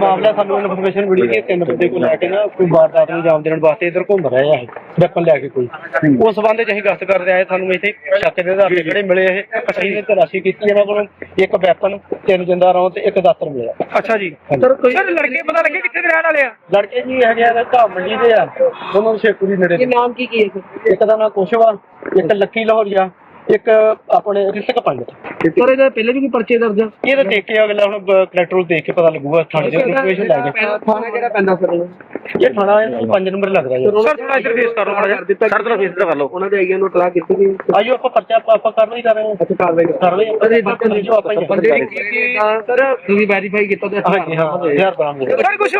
ਮਾਮਲਾ ਸਾਨੂੰ ਇਨਫੋਰਮੇਸ਼ਨ ਮਿਲੀ ਕਿ ਤਿੰਨ ਬੰਦੇ ਕੋਲ ਲੈ ਕੇ ਨਾ ਕੋਈ ਵਾਰਦਾਤ ਨੂੰ ਅੰਜਾਮ ਦੇਣ ਵਾਸਤੇ ਇਧਰ ਘੁੰਮ ਰਹੇ ਆ ਇਹ ਵੈਪਨ ਲੈ ਕੇ ਕੋਈ। ਉਸ ਸੰਬੰਧ ਚ ਅਸੀਂ ਗਸ਼ਤ ਕਰਦੇ ਆਏ ਸਾਨੂੰ ਇੱਥੇ ਸ਼ੱਕ ਦੇ ਆਧਾਰ ਤੇ ਜਿਹੜੇ ਮਿਲੇ ਇਹ ਅਸੀਂ ਨੇ ਤਲਾਸ਼ੀ ਕੀਤੀ ਇਹਨਾਂ ਕੋਲੋਂ ਇੱਕ ਵੈਪਨ ਤਿੰਨ ਜਿੰਦਾ ਰੌਂ ਤੇ ਇੱਕ ਦਾਤਰ ਮਿਲਿਆ। ਅੱਛਾ ਜੀ। ਸਰ ਕੋਈ ਸਰ ਲੜਕੇ ਪਤਾ ਲੱਗੇ ਕਿੱਥੇ ਦੇ ਰਹਿਣ ਵਾਲੇ ਆ? ਲੜਕੇ ਜੀ ਹੈਗੇ ਆ ਘਾ ਮੰਡੀ ਦੇ ਆ ਦੋਨੋਂ ਨੂੰ ਸ਼ੇਖੂ ਦੀ ਨੇੜੇ। ਦੇ। ਨਾਮ ਕੀ ਕੀ ਹੈ ਇੱਕ ਦਾ ਨਾਮ ਕੁਸ਼ਵਾ ਇੱਕ ਲੱਕੀ ਲਾਹੌਰੀਆ ਇੱਕ ਆਪਣੇ ਰਿਸਕ ਪੰਡਤ। ਸਰ ਇਹਦਾ ਪਹਿਲੇ ਵੀ ਕੋਈ ਪਰਚੇ ਦਰਜ ਆ? ਇਹ ਤਾਂ ਦੇਖ ਕੇ ਅਗਲਾ ਹੁਣ ਕਲੈਕਟਰ ਨੂੰ ਦੇਖ ਕੇ ਪਤਾ ਲੱਗੂਗਾ ਥਾਣੇ ਦੀ ਇਨਫੋਰਮੇਸ਼ਨ ਲੈ ਕੇ ਥਾਣਾ ਕਿਹੜਾ ਪੈਂਦਾ ਸਰ ਇਹ ਥਾਣਾ 5 ਨੰਬਰ ਲੱਗਦਾ ਜੀ। ਸਰ ਥੋੜਾ ਇੱਧਰ ਫੇਸ ਕਰ ਲਓ ਮਾੜਾ ਜਿਹਾ। ਸਰ ਥੋੜਾ ਫੇਸ ਕਰ। ਲਓ ਉਹਨਾਂ ਦੇ ਆਈਆਂ ਨੂੰ ਇਤਲਾਹ ਕੀਤੀ ਗਈ। ਆਇਓ ਆਪਾਂ ਪਰਚਾ ਆਪਾਂ ਆਪਾਂ ਕਰ ਲਈ ਕਰ ਰਹੇ ਹਾਂ ਅੱਛਾ ਕਰ ਕਰ ਲਈ ਆਪਾਂ। ਜੋ ਆਪਾਂ ਹੀ ਬੰਦੇ ਦੀ ਕੀ ਸਰ ਤੁਸੀਂ ਵੈਰੀਫਾਈ ਕੀਤਾ ਤੇ ਹਾਂਜੀ ਹਾਂ ਹਜ਼ਾਰ ਬਰਾਮ ਸਰ ਕੁਝ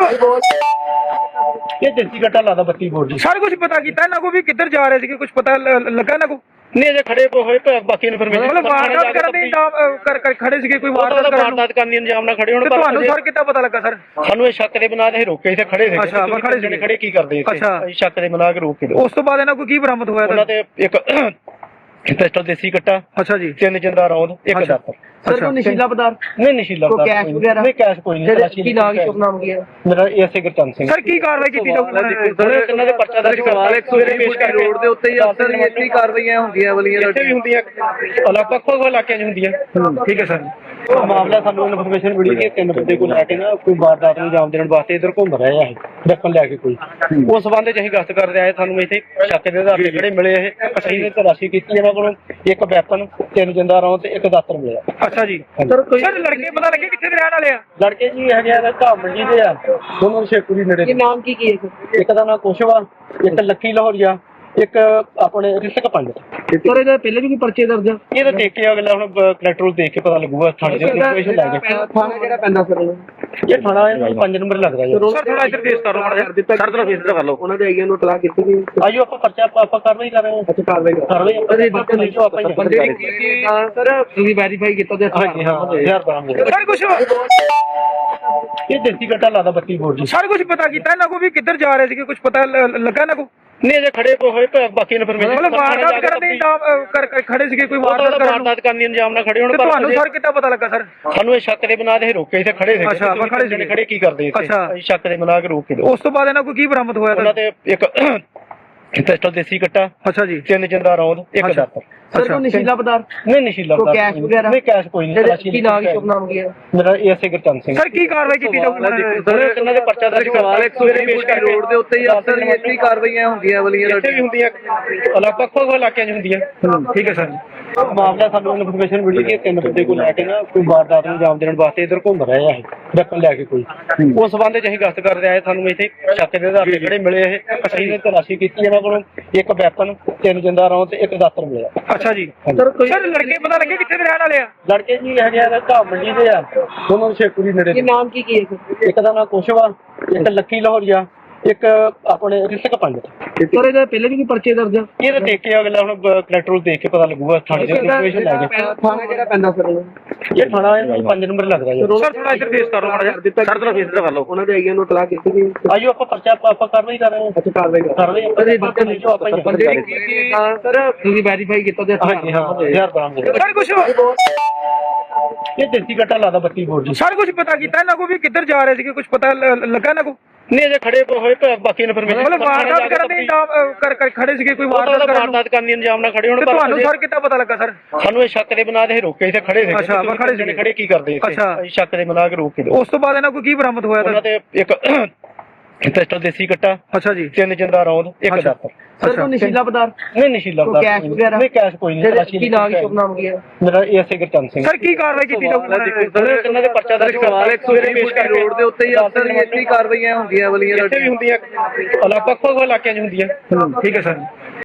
ਇਹ ਦੇਸੀ ਗੱਟਾ ਲਾਦਾ 32 ਬੋਰ ਜੀ ਸਰ ਕੁਝ ਪਤਾ ਕੀਤਾ ਇਹਨਾਂ ਕੋ ਵੀ ਕਿੱਧਰ ਜਾ ਰਹੇ ਸੀਗੇ? ਕੁਝ ਪਤਾ ਲੱਗਾ ਇਹਨਾਂ ਕੋ? ਨਹੀਂ ਜੇ ਖੜੇ ਹੋਏ ਪ- ਬਾਕੀ ਇਨਫੋਰਮੇਸ਼ਨ ਮਤਲਬ ਵਾਰਦਾਤ ਕਰਨ ਦੇ ਅਹ, ਕਰ ਕਰ ਖੜੇ ਸੀਗੇ ਕੋਈ ਵਾਰਦਾਤ ਕਰਨ ਨੂੰ ਵਾਰਦਾਤ ਕਰਨੀ ਅੰਜਾਮ ਨਾਲ ਖੜੇ ਹੋਣ ਤੇ ਪਰ ਤੁਹਾਨੂੰ ਸਰ ਕਿੱਦਾਂ ਪਤਾ ਲੱਗਾ ਸਰ ਸਾਨੂੰ ਇਹ ਸ਼ੱਕ ਦੇ ਬਣਾ ਦੇ ਰੋਕੇ ਇੱਥੇ ਖੜੇ ਸੀ ਅੱਛਾ, ਆਪਾਂ ਖੜੇ ਸੀਗੇ। ਖੜੇ ਕੀ ਕਰਦੇ ਇੱਥੇ ਅੱਛਾ। ਅਸੀਂ ਸ਼ੱਕ ਦੇ ਬਣਾ ਕੇ ਰੋਕ ਕੇ ਦਿਓ। ਉਸ ਤੋਂ ਬਾਅਦ ਇਹਨਾਂ ਕੋ ਕੀ ਬਰਾਮਦ ਹੋਇਆ ਉਹਨਾਂ ਤਾਂ ਤੇ ਇੱਕ ਪਿਸਟਲ ਦੇਸੀ ਗੱਟਾ ਅੱਛਾ ਜੀ। ਤਿੰਨ ਜਿੰਦਾ ਰੌਂਦ ਇੱਕ ਅੱਛਾ। ਦਾਤਰ। ਸਰ ਕੋਈ ਨਸ਼ੀਲਾ ਪਦਾਰਥ? ਨਹੀਂ ਨਸ਼ੀਲਾ ਕੋਈ ਪਦਾਰਥ ਕੈਸ਼ ਕੋਈ ਨਹੀਂ। ਵਗੈਰਾ? ਨਹੀਂ ਕੈਸ਼ ਕੋਈ ਨਹੀਂ। ਜਿਹੜੇ ਤਲਾਸ਼ੀ ਕੀ ਨਾਮ ਸ਼ੁਭ ਨਾਮ ਕੀ ਹੈ ਮੇਰਾ ਏਐਸਏ ਗੁਰਚੰਦ ਸਿੰਘ। ਸਰ ਕੀ ਕਾਰਵਾਈ ਕੀਤੀ ਜਾਊਗੀ ਸਰ ਇਹਨਾਂ ਦੇ ਪਰਚਾ ਦਰਜ ਸਵਾਲ 120 ਪੇਸ਼ ਕਰਕੇ ਰੋਡ ਦੇ ਉੱਤੇ ਹੀ ਅਕਸਰ ਹੀ। ਇਸੀ ਕਾਰਵਾਈਆਂ ਹੁੰਦੀਆਂ ਵਾਲੀਆਂ ਇੱਥੇ ਵੀ ਹੁੰਦੀਆਂ ਅਲੱਗ ਵੱਖ ਵੱਖ ਇਲਾਕਿਆਂ 'ਚ ਹੁੰਦੀਆਂ। ਠੀਕ ਹੈ ਸਰ। ਮਾਮਲਾ ਸਾਨੂੰ ਇਨਫੋਰਮੇਸ਼ਨ ਮਿਲੀ ਕਿ ਤਿੰਨ ਬੰਦੇ ਕੋਲ ਲੈ ਕੇ ਨਾ ਕੋਈ ਵਾਰਦਾਤ ਨੂੰ ਅੰਜਾਮ ਦੇਣ ਵਾਸਤੇ ਇਧਰ ਘੁੰਮ ਰਹੇ ਆ ਇਹ ਵੈਪਨ ਲੈ ਕੇ ਕੋਈ। ਉਸ ਸੰਬੰਧ ਚ ਅਸੀਂ ਗਸ਼ਤ ਕਰਦੇ ਆਏ ਸਾਨੂੰ ਇੱਥੇ ਸ਼ੱਕ ਦੇ ਆਧਾਰ ਤੇ ਜਿਹੜੇ ਮਿਲੇ ਇਹ ਅਸੀਂ ਨੇ ਤਲਾਸ਼ੀ ਕੀਤੀ ਇਹਨਾਂ ਕੋਲੋਂ ਇੱਕ ਵੈਪਨ ਤਿੰਨ ਜਿੰਦਾ ਰੌਂ ਤੇ ਇੱਕ ਦਾਤਰ ਮਿਲਿਆ। ਅੱਛਾ ਜੀ। ਸਰ ਕੋਈ ਸਰ ਲੜਕੇ ਪਤਾ ਲੱਗੇ ਕਿੱਥੇ ਦੇ ਰਹਿਣ ਵਾਲੇ ਆ? ਲੜਕੇ ਜੀ ਹੈਗੇ ਆ ਘਾ ਮੰਡੀ ਦੇ ਆ ਦੋਨੋਂ ਨੂੰ ਸ਼ੇਖੂ ਦੀ ਨੇੜੇ ਦੇ। ਨਾਮ ਕੀ ਕੀ ਹੈ ਇੱਕ ਦਾ ਨਾਮ ਕੁਸ਼ਵਾ ਇੱਕ ਲੱਕੀ ਲਾਹੌਰੀਆ ਇੱਕ ਆਪਣੇ ਰਿਸਕ ਪੰਡਤ। ਸਰ ਇਹਦਾ ਪਹਿਲੇ ਵੀ ਕੋਈ ਪਰਚੇ ਦਰਜ ਆ? ਇਹ ਤਾਂ ਦੇਖ ਕੇ ਅਗਲਾ ਹੁਣ ਕਲੈਕਟਰ ਨੂੰ ਦੇਖ ਕੇ ਪਤਾ ਲੱਗੂਗਾ ਥਾਣੇ ਦੀ ਇਨਫੋਰਮੇਸ਼ਨ ਲੈ ਕੇ। ਥਾਣਾ ਕਿਹੜਾ ਪੈਂਦਾ ਸਰ ਇਹ ਥਾਣਾ 5 ਨੰਬਰ ਲੱਗਦਾ ਜੀ। ਸਰ ਥੋੜਾ ਇੱਧਰ ਫੇਸ ਕਰ ਲਓ ਮਾੜਾ ਜਿਹਾ। ਸਰ ਥੋੜਾ ਫੇਸ ਕਰ ਲਓ। ਉਹਨਾਂ ਦੇ ਆਈਆਂ ਨੂੰ ਇਤਲਾਹ ਕੀਤੀ ਗਈ। ਆਇਓ ਆਪਾਂ ਪਰਚਾ ਆਪਾਂ ਆਪਾਂ ਕਰ ਰਹੇ ਹਾਂ। ਅੱਛਾ ਕਾਰਵਾਈ ਕਰ ਕਰ ਲਈ ਆਪਾਂ ਜੋ ਆਪਾਂ ਹੀ ਬੰਦੇ ਦੀ ਕੀ ਸਰ ਤੁਸੀਂ ਵੈਰੀਫਾਈ ਕੀਤਾ ਤੇ ਹਾਂਜੀ ਹਾਂ ਹਜ਼ਾਰ ਬਰਾਮ ਸਰ ਕੁਝ ਇਹ ਦੇਸੀ ਗੱਟਾ ਲਾਦਾ 32 ਬੋਰ ਜੀ। ਸਰ ਕੁਝ ਪਤਾ ਕੀਤਾ ਇਹਨਾਂ ਕੋ ਵੀ ਕਿੱਧਰ ਜਾ ਰਹੇ ਸੀਗੇ? ਕੁਝ ਪਤਾ ਲੱਗਾ ਇਹਨਾਂ ਕੋ? ਨਹੀਂ ਜੇ ਖੜੇ ਹੋਏ ਪ- ਬਾਕੀ ਇਨਫੋਰਮੇਸ਼ਨ ਮਤਲਬ ਵਾਰਦਾਤ ਕਰਨ ਦੇ ਅਹ, ਕਰ ਕਰ ਖੜੇ ਸੀਗੇ ਕੋਈ ਵਾਰਦਾਤ ਕਰਨ ਨੂੰ ਵਾਰਦਾਤ ਕਰਨੀ ਅੰਜਾਮ ਨਾਲ ਖੜੇ ਹੋਣ ਤੇ ਪਰ ਤੁਹਾਨੂੰ ਸਰ ਕਿੱਦਾਂ ਪਤਾ ਲੱਗਾ ਸਰ ਸਾਨੂੰ ਇਹ ਸ਼ੱਕ ਦੇ ਬਣਾ ਦੇ ਰੋਕੇ ਇੱਥੇ ਖੜੇ ਸੀ ਅੱਛਾ, ਆਪਾਂ ਖੜੇ ਸੀਗੇ। ਖੜੇ ਕੀ ਕਰਦੇ ਇੱਥੇ ਅੱਛਾ। ਅਸੀਂ ਸ਼ੱਕ ਦੇ ਬਣਾ ਕੇ ਰੋਕ ਕੇ। ਉਸ ਤੋਂ ਬਾਅਦ ਇਹਨਾਂ ਕੋ ਕੀ ਬਰਾਮਦ ਹੋਇਆ ਉਹਨਾਂ ਤਾਂ ਤੇ ਇੱਕ ਪਿਸਟਲ ਦੇਸੀ ਗੱਟਾ ਅੱਛਾ ਜੀ। ਤਿੰਨ ਜਿੰਦਾ ਰੌਂਦ ਇੱਕ ਅੱਛਾ। ਦਾਤਰ ਸਰ ਕੋਈ ਨਸ਼ੀਲਾ ਪਦਾਰਥ? ਨਹੀਂ ਨਸ਼ੀਲਾ ਕੋਈ ਪਦਾਰਥ ਕੈਸ਼ ਨਹੀਂ। ਵਗੈਰਾ? ਨਹੀਂ ਕੈਸ਼ ਕੋਈ ਨਹੀਂ ਜਿਹੜੇ ਤਲਾਸ਼ੀ ਕੀ ਨਾਮ ਸ਼ੁਭ ਨਾਮ ਕੀ ਹੈ? ਮੇਰਾ ਏਐਸਏ ਗੁਰਚੰਦ ਸਿੰਘ। ਸਰ ਕੀ ਕਾਰਵਾਈ ਕੀਤੀ ਜਾਊਗੀ? ਸਰ ਇਹਨਾਂ ਦੇ ਪਰਚਾ ਦਰਜ ਸਵਾਲ 120 ਰੋਡ ਦੇ ਉੱਤੇ ਹੀ ਅਕਸਰ ਹੀ ਇਸੀ ਕਾਰਵਾਈਆਂ ਹੁੰਦੀਆਂ ਵਾਲੀਆਂ ਇੱਥੇ ਵੀ ਹੁੰਦੀਆਂ। ਅਲੱਗ ਵੱਖ ਵੱਖ ਇਲਾਕਿਆਂ 'ਚ ਹੁੰਦੀਆਂ। ਠੀਕ ਹੈ ਸਰ ਮਾਮਲਾ ਸਾਨੂੰ ਇਨਫੋਰਮੇਸ਼ਨ ਮਿਲੀ ਕਿ ਤਿੰਨ ਬੰਦੇ ਕੋਲ ਲੈ ਕੇ ਨਾ ਕੋਈ ਵਾਰਦਾਤ ਨੂੰ ਅੰਜਾਮ ਦੇਣ ਵਾਸਤੇ ਇਧਰ ਘੁੰਮ ਰਹੇ ਆ ਇਹ ਲੈ ਕੇ ਕੋਈ। ਉਸ ਸੰਬੰਧ ਚ ਅਸੀਂ ਗਸ਼ਤ ਕਰਦੇ ਆਏ ਸਾਨੂੰ ਇੱਥੇ ਸ਼ੱਕ ਦੇ ਆਧਾਰ ਤੇ ਜਿਹੜੇ ਮਿਲੇ ਇਹ ਅਸੀਂ ਨੇ ਤਲਾਸ਼ੀ ਕੀਤੀ ਇਹਨਾਂ ਕੋਲੋਂ ਇੱਕ ਵੈਪਨ ਤਿੰਨ ਜਿੰਦਾ ਰੌਂ ਤੇ ਇੱਕ ਦਾਤਰ ਮਿਲਿਆ। ਅੱਛਾ ਜੀ। ਸਰ ਕੋਈ ਸਰ ਲੜਕੇ ਪਤਾ ਲੱਗੇ ਕਿੱਥੇ ਦੇ ਰਹਿਣ ਵਾਲੇ ਆ? ਲੜਕੇ ਜੀ ਹੈਗੇ ਆ ਘਾ ਮੰਡੀ ਦੇ ਆ। ਦੋਨੋਂ ਨੂੰ ਸ਼ੇਖੂ ਦੀ ਨੇੜੇ ਕੀ ਦੇ। ਨਾਮ ਕੀ ਕੀ ਹੈ ਇੱਕ ਦਾ ਨਾਮ ਕੁਸ਼ਵਾ ਇੱਕ ਲੱਕੀ ਲਾਹੌਰੀਆ ਇੱਕ ਆਪਣੇ ਰਿਸਕ ਪੰਡਤ ਸਰ ਇਹਦਾ ਪਹਿਲੇ ਵੀ ਕੋਈ ਪਰਚੇ ਦਰਜ ਆ? ਇਹ ਤਾਂ ਦੇਖ ਕੇ ਅਗਲਾ ਹੁਣ ਕਲੈਕਟਰ ਨੂੰ ਦੇਖ ਕੇ ਪਤਾ ਲੱਗੂਗਾ ਥਾਣੇ ਦੀ ਇਨਫੋਰਮੇਸ਼ਨ ਲੈ ਕੇ। ਥਾਣਾ ਕਿਹੜਾ ਪੈਂਦਾ ਸਰ ਇਹ ਥਾਣਾ 5 ਨੰਬਰ ਲੱਗਦਾ ਜੀ। ਸਰ ਥੋੜਾ ਇੱਧਰ ਫੇਸ ਕਰ ਲਓ ਮਾੜਾ ਜਿਹਾ। ਸਰ ਥੋੜਾ ਫੇਸ ਕਰ ਲਓ। ਉਹਨਾਂ ਦੇ ਆਈਆਂ ਨੂੰ ਇਤਲਾਹ ਕੀਤੀ ਗਈ। ਆਇਓ ਆਪਾਂ ਪਰਚਾ ਆਪਾਂ ਆਪਾਂ ਕਰ ਰਹੇ ਹਾਂ। ਅੱਛਾ ਕਾਰਵਾਈ ਕਰ ਕਰ ਲਈ ਆਪਾਂ ਜੋ ਆਪਾਂ ਹੀ ਬੰਦੇ ਦੀ ਕੀ ਸਰ ਤੁਸੀਂ ਵੈਰੀਫਾਈ ਕੀਤਾ ਤੇ ਹਾਂਜੀ ਹਾਂ ਹਜ਼ਾਰ ਬਰਾਮ ਸਰ ਕੁਝ ਇਹ ਦੇਸੀ ਗੱਟਾ ਲਾਦਾ 32 ਬੋਰ ਜੀ। ਸਰ ਕੁਝ ਪਤਾ ਕੀਤਾ ਇਹਨਾਂ ਕੋ ਵੀ ਕਿੱਧਰ ਜਾ ਰਹੇ ਸੀਗੇ ਕੁਝ ਪਤਾ ਲ- ਲੱਗਾ ਇਹਨਾਂ ਕੋ? ਨਹੀਂ ਜੇ ਖੜੇ ਹੋਏ ਪ- ਬਾਕੀ ਇਨਫੋਰਮੇਸ਼ਨ ਮਤਲਬ ਵਾਰਦਾਤ ਕਰਨ ਦੇ ਅਹ, ਕਰ ਕਰ ਖੜੇ ਸੀਗੇ ਕੋਈ ਵਾਰਦਾਤ ਕਰਨ ਨੂੰ? ਵਾਰਦਾਤ ਕਰਨੀ ਅੰਜਾਮ ਨਾਲ ਖੜੇ ਹੋਣ ਤੇ ਪਰ ਤੁਹਾਨੂੰ ਸਰ ਕਿੱਦਾਂ ਪਤਾ ਲੱਗਾ ਸਰ? ਸਾਨੂੰ ਇਹ ਸ਼ੱਕ ਦੇ ਬਣਾ ਦੇ ਰੋਕੇ ਇੱਥੇ ਖੜੇ ਸੀ ਅੱਛਾ, ਆਪਾਂ ਖੜੇ ਸੀਗੇ। ਖੜੇ ਕੀ ਕਰਦੇ ਇੱਥੇ? ਅੱਛਾ। ਅਸੀਂ ਸ਼ੱਕ ਦੇ ਬਣਾ ਕੇ ਰੋਕ। ਉਸ ਤੋਂ ਬਾਅਦ ਇਹਨਾਂ ਕੋ ਕੀ ਬਰਾਮਦ ਹੋਇਆ ਉਹਨਾਂ ਤੇ ਇੱਕ ਪਿਸਟਲ ਦੇਸੀ ਗੱਟਾ ਅੱਛਾ ਜੀ। ਤਿੰਨ ਜਿੰਦਾ ਰੌਂਦ ਇੱਕ। ਦਾਤਰ ਸਰ ਕੋਈ ਨਸ਼ੀਲਾ ਪਦਾਰਥ? ਨਹੀਂ ਨਸ਼ੀਲਾ ਪਦਾਰਥ ਕੈਸ਼। ਵਗੈਰਾ? ਨਹੀਂ ਕੈਸ਼ ਕੋਈ ਨਹੀਂ। ਕੀ ਨਾਮ ਸ਼ੁਭ ਨਾਮ ਕੀ ਹੈ ਮੇਰਾ ਏਐਸਏ ਗੁਰਚੰਦ ਸਿੰਘ। ਸਰ ਕੀ ਕਾਰਵਾਈ ਕੀਤੀ ਜਾਊਗੀ ਸਰ ਇਹਨਾਂ ਦੇ ਪਰਚਾ ਦਰਜ ਸਵਾਲ 120 ਰੋਡ ਦੇ ਉੱਤੇ ਹੀ ਅਕਸਰ ਹੀ ਇਸੀ ਕਾਰਵਾਈਆਂ ਹੁੰਦੀਆਂ ਵਾਲੀਆਂ ਇੱਥੇ ਵੀ ਹੁੰਦੀਆਂ। ਅਲੱਗ ਵੱਖ ਵੱਖ ਇਲਾਕਿਆਂ 'ਚ ਹੁੰਦੀਆਂ। ਠੀਕ ਹੈ ਸਰ।